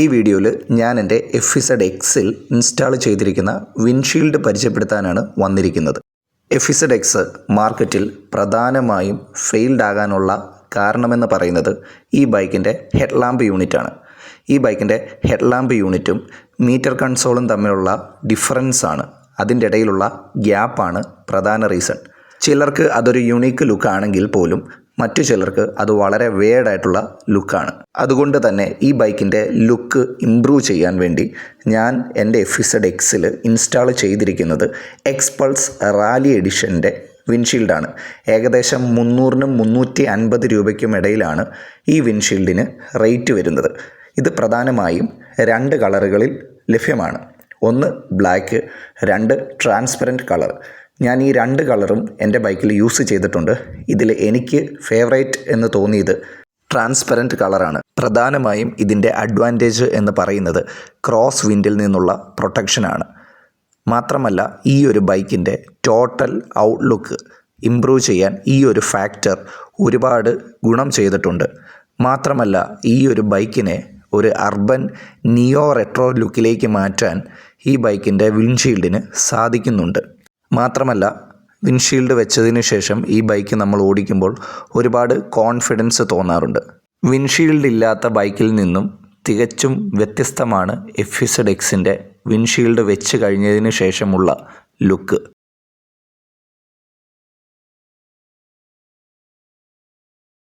ഈ വീഡിയോയിൽ ഞാൻ എന്റെ എഫ് ഇസഡ് എക്സിൽ ഇൻസ്റ്റാൾ ചെയ്തിരിക്കുന്ന വിൻഷീൽഡ് പരിചയപ്പെടുത്താനാണ് വന്നിരിക്കുന്നത്. എഫ് ഇസഡ് എക്സ് മാർക്കറ്റിൽ പ്രധാനമായും ഫെയിൽഡ് ആകാനുള്ള കാരണമെന്ന് പറയുന്നത് ഈ ബൈക്കിന്റെ ഹെഡ്ലാമ്പ് യൂണിറ്റാണ് ഈ ബൈക്കിന്റെ ഹെഡ്ലാമ്പ് യൂണിറ്റും മീറ്റർ കൺസോളും തമ്മിലുള്ള ഡിഫറൻസ് ആണ്. അതിന്റെ ഇടയിലുള്ള ഗ്യാപ്പാണ് പ്രധാന റീസൺ ചിലർക്ക് അതൊരു യുണീക്ക് ലുക്ക് ആണെങ്കിൽ പോലും മറ്റു ചിലർക്ക് അത് വളരെ വേർഡായിട്ടുള്ള ലുക്കാണ് അതുകൊണ്ട് തന്നെ ഈ ബൈക്കിന്റെ ലുക്ക് ഇംപ്രൂവ് ചെയ്യാൻ വേണ്ടി ഞാൻ എന്റെ എഫിസഡ് എക്സിൽ ഇൻസ്റ്റാൾ ചെയ്തിരിക്കുന്നത് എക്സ്പൾസ് റാലി എഡിഷന്റെ വിൻഷീൽഡാണ് ഏകദേശം മുന്നൂറിനും മുന്നൂറ്റി അൻപത് രൂപയ്ക്കും ഇടയിലാണ് ഈ വിൻഷീൽഡിന് റേറ്റ് വരുന്നത്. ഇത് പ്രധാനമായും രണ്ട് കളറുകളിൽ ലഭ്യമാണ്. ഒന്ന് ബ്ലാക്ക് രണ്ട് ട്രാൻസ്പെറന്റ് കളർ ഞാൻ ഈ രണ്ട് കളറും എന്റെ ബൈക്കിൽ യൂസ് ചെയ്തിട്ടുണ്ട്. ഇതിൽ എനിക്ക് ഫേവറേറ്റ് എന്ന് തോന്നിയത് ട്രാൻസ്പെറന്റ് കളറാണ് പ്രധാനമായും ഇതിന്റെ അഡ്വാന്റേജ് എന്ന് പറയുന്നത് ക്രോസ് വിൻഡിൽ നിന്നുള്ള പ്രൊട്ടക്ഷനാണ് മാത്രമല്ല ഈ ഒരു ബൈക്കിന്റെ ടോട്ടൽ ഔട്ട്ലുക്ക് ഇംപ്രൂവ് ചെയ്യാൻ ഈ ഒരു ഫാക്ടർ ഒരുപാട് ഗുണം ചെയ്തിട്ടുണ്ട്. മാത്രമല്ല ഈ ഒരു ബൈക്കിനെ ഒരു അർബൻ നിയോ റെട്രോ ലുക്കിലേക്ക് മാറ്റാൻ ഈ ബൈക്കിന്റെ വിൻഷീൽഡിന് സാധിക്കുന്നുണ്ട്. മാത്രമല്ല വിൻഷീൽഡ് വെച്ചതിന് ശേഷം ഈ ബൈക്ക് നമ്മൾ ഓടിക്കുമ്പോൾ ഒരുപാട് കോൺഫിഡൻസ് തോന്നാറുണ്ട്. വിൻഷീൽഡ് ഇല്ലാത്ത ബൈക്കിൽ നിന്നും തികച്ചും വ്യത്യസ്തമാണ് എഫ് ഇസഡ് എക്സിന്റെ വിൻഷീൽഡ് വെച്ച് കഴിഞ്ഞതിന് ശേഷമുള്ള ലുക്ക്